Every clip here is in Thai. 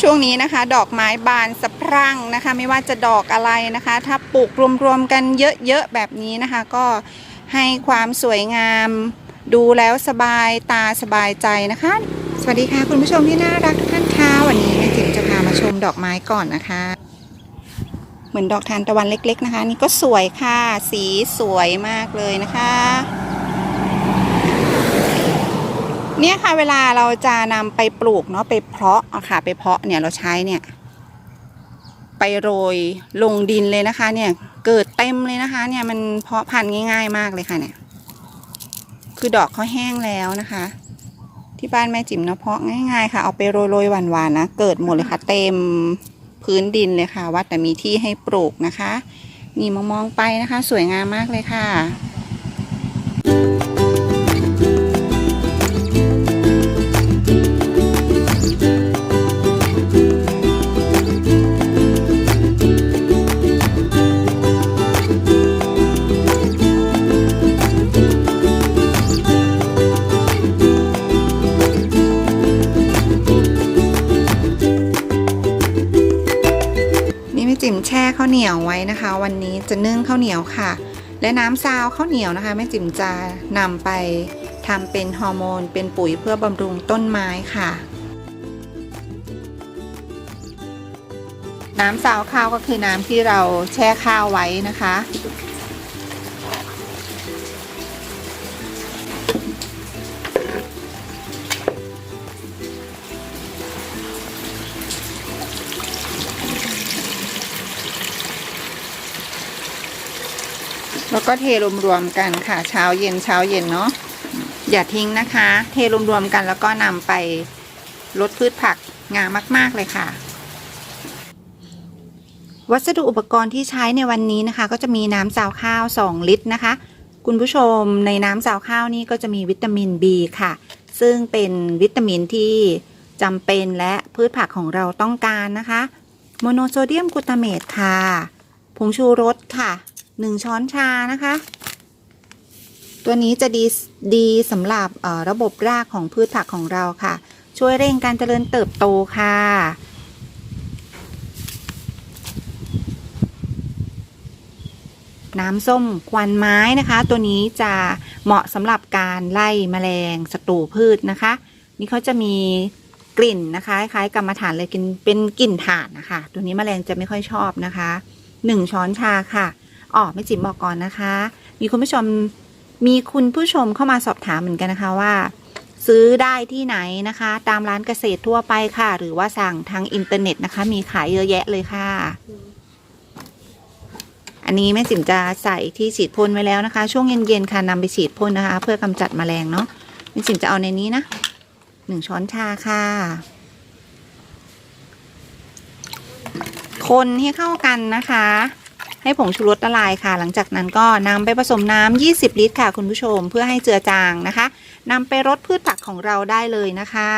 ช่วงนี้นะคะ ดอกไม้บานสะพรั่งนะคะ ไม่ว่าจะดอกอะไรนะคะ ถ้าปลูกรวมๆกันเยอะๆแบบนี้นะคะ ก็ให้ความสวยงาม ดูแล้วสบายตาสบายใจนะคะ สวัสดีค่ะ คุณผู้ชมที่น่ารักทุกท่านค่ะวันนี้แม่จิ๋มจะพามาชมดอกไม้ก่อนนะคะ เหมือนดอกทานตะวันเล็ก ๆ นะคะ นี่ก็สวยค่ะ สีสวยมากเลยนะคะ เนี่ยค่ะเวลาเราจะนำไปปลูกเนาะไปเพาะอะค่ะ ไปเพาะเนี่ยเราใช้เนี่ย ไปโรยลงดินเลยนะคะ เนี่ยเกิดเต็มเลยนะคะ เนี่ยมันเพาะพันธุ์ง่าย ๆ มากเลยค่ะเนี่ย คือดอกเขาแห้งแล้วนะคะ ที่บ้านแม่จิ๋มเนาะเพาะง่ายๆค่ะ เอาไปโรยๆหวานๆนะเกิดหมดเลยค่ะ เต็มพื้นดินเลยค่ะว่าแต่มีที่ให้ปลูกนะคะ นี่มองๆไปนะคะ สวยงามมากเลยค่ะ จิ๋มแช่ข้าวเหนียวไว้นะคะ วันนี้จะนึ่งข้าวเหนียวค่ะ และน้ำซาวข้าวเหนียวนะคะแม่จิ๋มจะนำไปทำเป็นฮอร์โมน เป็นปุ๋ยเพื่อบำรุงต้นไม้ค่ะ น้ำซาวข้าวก็คือน้ำที่เราแช่ข้าวไว้นะคะ แล้วก็เทรวมๆกันค่ะเช้าเย็นเช้าเย็นเนาะอย่าทิ้งนะคะ เทรวมๆกันแล้วก็นำไปลดพืชผักงามมาก ๆ เลยค่ะ วัสดุอุปกรณ์ที่ใช้ในวันนี้นะคะ ก็จะมีน้ำซาวข้าว 2 ลิตรนะคะ คุณผู้ชมในน้ำซาวข้าวนี่ก็จะมีวิตามิน B ค่ะ ซึ่งเป็นวิตามินที่จำเป็นและพืชผักของเราต้องการนะคะ โมโนโซเดียมกลูตาเมตค่ะ ผงชูรสค่ะ 1ช้อนชานะคะ ตัวนี้จะดีดีสำหรับระบบรากของพืชผักของเราค่ะ ช่วยเร่งการเจริญเติบโตค่ะ น้ำส้มควันไม้นะคะ ตัวนี้จะเหมาะสำหรับการไล่แมลงศัตรูพืชนะคะ นี่เขาจะมีกลิ่นนะคะ คล้ายกรรมฐานเลยกินเป็นกลิ่นถ่านนะคะ ตัวนี้แมลงจะไม่ค่อยชอบนะคะหนึ่งช้อนชาค่ะ อ๋อไม่จิ๋มบอกก่อนนะคะ มีคุณผู้ชมมีคุณผู้ชมเข้ามาสอบถามเหมือนกันนะคะว่า ซื้อได้ที่ไหนนะคะ ตามร้านเกษตรทั่วไปค่ะ หรือว่าสั่งทางอินเทอร์เน็ตนะคะ มีขายเยอะแยะเลยค่ะ อันนี้แม่จิ๋มจะใส่ที่ฉีดพ่นไว้แล้วนะคะ ช่วงเย็นๆค่ะนำไปฉีดพ่นนะคะ เพื่อกำจัดแมลงเนาะแม่จิ๋มจะเอาในนี้นะหนึ่งช้อนชาค่ะ คนให้เข้ากันนะคะ ให้ผงชูรสละลายค่ะ หลังจากนั้นก็นำไปผสมน้ำ20 ลิตรค่ะ คุณผู้ชมเพื่อให้เจือจางนะคะนำไปรดพืชผักของเราได้เลยนะคะ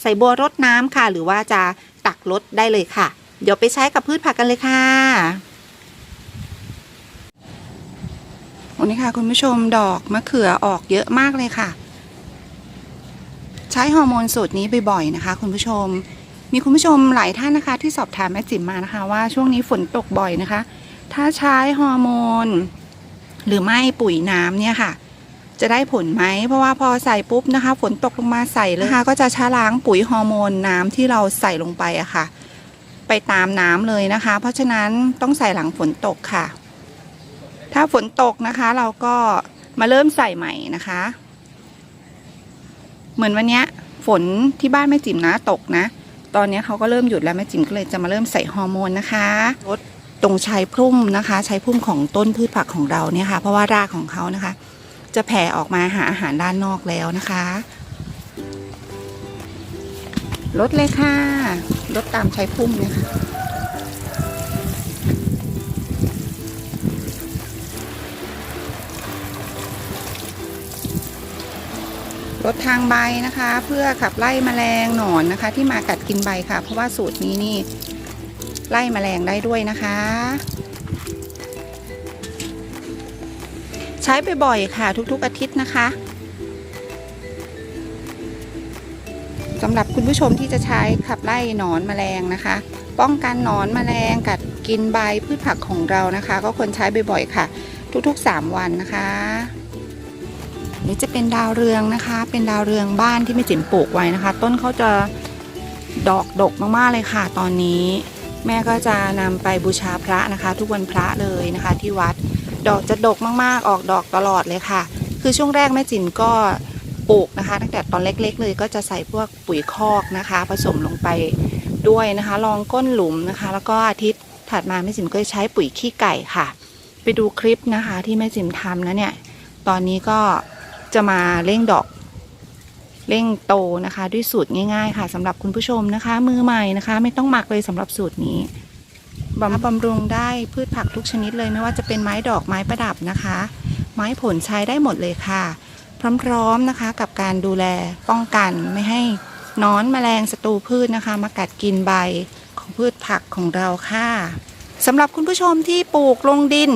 ใส่บัวรดน้ำค่ะ หรือว่าจะตักรดได้เลยค่ะ เดี๋ยวไปใช้กับพืชผักกันเลยค่ะวันนี้ค่ะ คุณผู้ชมดอกมะเขือออกเยอะมากเลยค่ะ ใช้ฮอร์โมนสูตรนี้บ่อยๆนะคะ คุณผู้ชมมีคุณผู้ชมหลายท่านนะคะ ที่สอบถามแม่จิ๋มมานะคะ ว่าช่วงนี้ฝนตกบ่อยนะคะ ถ้าใช้ฮอร์โมน หรือไม่ปุ๋ยน้ำเนี่ยค่ะ จะได้ผลไหม เพราะว่าพอใส่ปุ๊บนะคะ ฝนตกลงมาใส่เลยนะคะก็จะช้าล้างปุ๋ยฮอร์โมนน้ำที่เราใส่ลงไปอะค่ะ ไปตามน้ำเลยนะคะ เพราะฉะนั้นต้องใส่หลังฝนตกค่ะ ถ้าฝนตกนะคะเราก็มาเริ่มใส่ใหม่นะคะ เหมือนวันเนี้ยฝนที่บ้านแม่จิ๋มนะตกนะ ตอนนี้เขาก็เริ่มหยุดแล้วแม่จิ๋มก็เลยจะมาเริ่มใส่ฮอร์โมนนะคะลด ตรงชายพุ่มนะคะชายพุ่มของต้นพืชผักของเราเนี่ยค่ะ เพราะว่ารากของเขานะคะ จะแผ่ออกมาหาอาหารด้านนอกแล้วนะคะลดเลยค่ะลดตามชายพุ่มเนี่ยค่ะลดทางใบนะคะ เพื่อขับไล่แมลงหนอนนะคะ ที่มากัดกินใบค่ะ เพราะว่าสูตรนี้นี่ ไล่แมลงได้ด้วยนะคะ ใช้ไปบ่อยๆค่ะทุกๆอาทิตย์นะคะสำหรับคุณผู้ชมที่จะใช้ขับไล่หนอนแมลงนะคะ ป้องกันหนอนแมลงกัดกินใบพืชผักของเรานะคะ ก็ควรใช้บ่อยๆค่ะ ทุกๆ 3 วันนะคะนี่จะเป็นดาวเรืองนะคะ เป็นดาวเรืองบ้านที่แม่จิ๋มปลูกไว้นะคะ ต้นเขาจะดอกดกมากๆเลยค่ะ ตอนนี้ แม่ก็จะนำไปบูชาพระนะคะ ทุกวันพระเลยนะคะ ที่วัดดอกจะดกมากๆ ออกดอกตลอดเลยค่ะ คือช่วงแรกแม่จิ๋มก็ปลูกนะคะ ตั้งแต่ตอนเล็กๆ เลยก็จะใส่พวกปุ๋ยคอกนะคะ ผสมลงไปด้วยนะคะรองก้นหลุมนะคะ แล้วก็อาทิตย์ถัดมาแม่จิ๋มก็ใช้ปุ๋ยขี้ไก่ค่ะ ไปดูคลิปนะคะ ที่แม่จิ๋มทำแล้วเนี่ย ตอนนี้ก็จะมาเร่งดอก เร่งโตนะคะ ด้วยสูตรง่าย ๆ ค่ะสำหรับคุณผู้ชมนะคะ มือใหม่นะคะ ไม่ต้องหมักเลยสำหรับสูตรนี้บำบำรุงได้พืชผักทุกชนิดเลยไม่ว่าจะเป็นไม้ดอกไม้ประดับนะคะ ไม้ผลใช้ได้หมดเลยค่ะ พร้อมๆนะคะ กับการดูแลป้องกันไม่ให้หนอนแมลงศัตรูพืชนะคะ มากัดกินใบของพืชผักของเราค่ะสำหรับคุณผู้ชมที่ปลูกลงดิน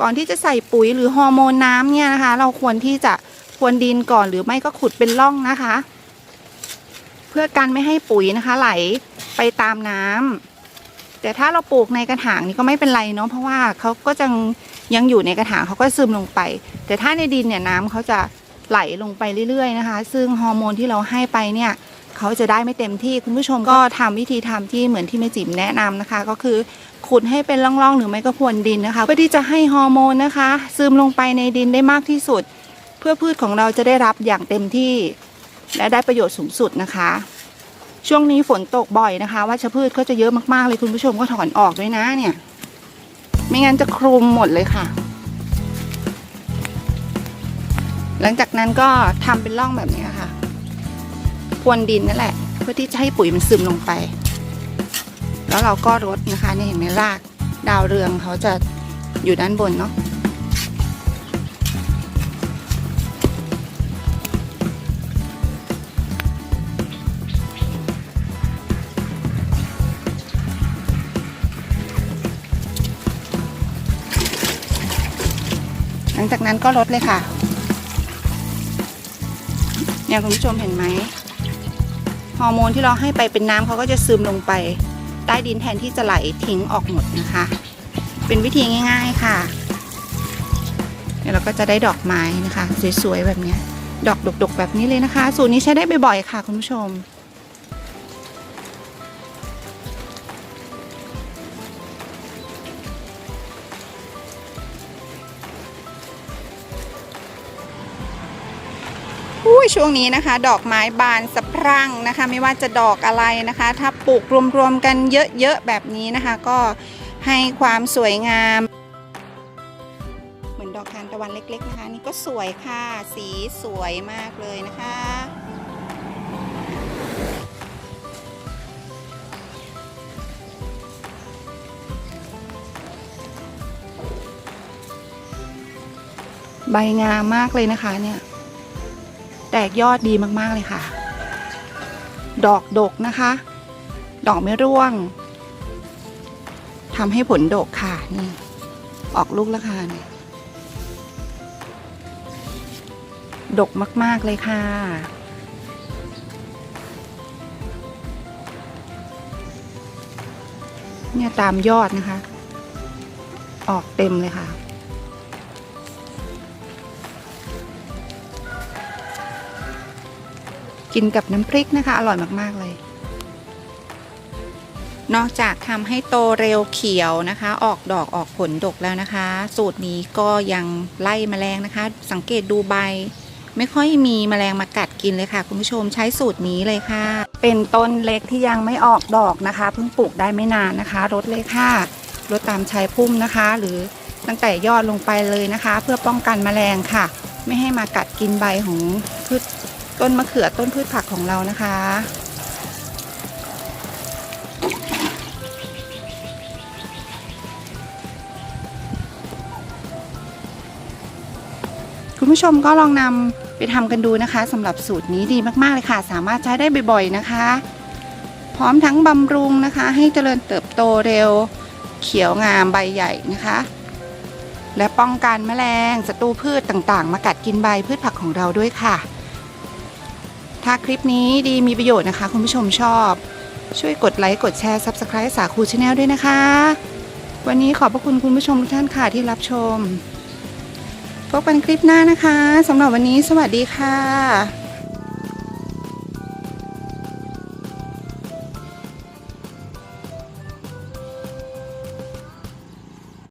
ก่อนที่จะใส่ปุ๋ยหรือฮอร์โมนน้ำเนี่ยนะคะ เราควรที่จะ พรวนดินก่อนหรือไม่ก็ขุดเป็นร่องนะคะ เพื่อกันไม่ให้ปุ๋ยนะคะ ไหลไปตามน้ำแต่ถ้าเราปลูกในกระถางนี่ก็ไม่เป็นไรเนาะเพราะว่าเขาก็จะยังอยู่ในกระถางเขาก็ซึมลงไป แต่ถ้าในดินเนี่ยน้ำเขาจะไหลลงไปเรื่อยๆนะคะ ซึ่งฮอร์โมนที่เราให้ไปเนี่ยเขาจะได้ไม่เต็มที่คุณผู้ชมก็ทำวิธีทำที่เหมือนที่แม่จิ๋มแนะนำนะคะ ก็คือขุดให้เป็นร่องๆ หรือไม่ก็พรวนดินนะคะ เพื่อที่จะให้ฮอร์โมนนะคะ ซึมลงไปในดินได้มากที่สุด เพื่อพืชของเราจะได้รับอย่างเต็มที่ และได้ประโยชน์สูงสุดนะคะ ช่วงนี้ฝนตกบ่อยนะคะวัชพืชก็จะเยอะมากๆเลยคุณผู้ชมก็ถอนออกด้วยนะเนี่ย ไม่งั้นจะคลุมหมดเลยค่ะ หลังจากนั้นก็ทำเป็นร่องแบบนี้ค่ะพรวนดินนั่นแหละ เพื่อที่จะให้ปุ๋ยมันซึมลงไป แล้วเราก็รดนะคะเนี่เห็นไหมรากดาวเรืองเขาจะอยู่ด้านบนเนาะ ลังจากนั้นก็รดเลยค่ะ เนี่ยคุณผู้ชมเห็นไหมฮอร์โมนที่เราให้ไปเป็นน้ำเขาก็จะซึมลงไป ใต้ดินแทนที่จะไหลทิ้งออกหมดนะคะ เป็นวิธีง่าย ๆค่ะเดี๋ยวเราก็จะได้ดอกไม้นะคะ สวยๆแบบนี้ดอกดกๆแบบนี้เลยนะคะ สูตรนี้ใช้ได้บ่อยๆค่ะ คุณผู้ชม ยช่วงนี้นะคะ ดอกไม้บานสะพรั่งนะคะ ไม่ว่าจะดอกอะไรนะคะ ถ้าปลูกรวมๆกันเยอะๆแบบนี้นะคะ ก็ให้ความสวยงาม เหมือนดอกทานตะวันเล็ก ๆ นะคะ นี่ก็สวยค่ะ สีสวยมากเลยนะคะใบงามมากเลยนะคะเนี่ย แตกยอดดีมากๆเลยค่ะ ดอกดกนะคะ ดอกไม่ร่วงทำให้ผลดกค่ะนี่ออกลูกแล้วค่ะดกมาก ๆ เลยค่ะ เนี่ยตามยอดนะคะ ออกเต็มเลยค่ะ กินกับน้ำพริกนะคะ อร่อยมากๆเลย นอกจากทำให้โตเร็วเขียวนะคะ ออกดอกออกผลดกแล้วนะคะ สูตรนี้ก็ยังไล่แมลงนะคะ สังเกตดูใบ ไม่ค่อยมีแมลงมากัดกินเลยค่ะ คุณผู้ชมใช้สูตรนี้เลยค่ะ เป็นต้นเล็กที่ยังไม่ออกดอกนะคะเพิ่งปลูกได้ไม่นานนะคะรดเลยค่ะรดตามชายพุ่มนะคะ หรือตั้งแต่ยอดลงไปเลยนะคะ เพื่อป้องกันแมลงค่ะ ไม่ให้มากัดกินใบของพืช ต้นมะเขือต้นพืชผักของเรานะคะ คุณผู้ชมก็ลองนำไปทำกันดูนะคะสำหรับสูตรนี้ดีมากๆเลยค่ะ สามารถใช้ได้บ่อย ๆนะคะ พร้อมทั้งบำรุงนะคะ ให้เจริญเติบโตเร็วเขียวงามใบใหญ่นะคะและป้องกันแมลงศัตรูพืชต่างๆ มากัดกินใบพืชผักของเราด้วยค่ะ ถ้าคลิปนี้ดีมีประโยชน์นะคะ คุณผู้ชมชอบ ช่วยกดไลค์กดแชร์ Subscribe สาคูชาแนลด้วยนะคะ วันนี้ขอบพระคุณคุณผู้ชมทุกท่านค่ะที่รับชม พบกันคลิปหน้านะคะสำหรับวันนี้สวัสดีค่ะ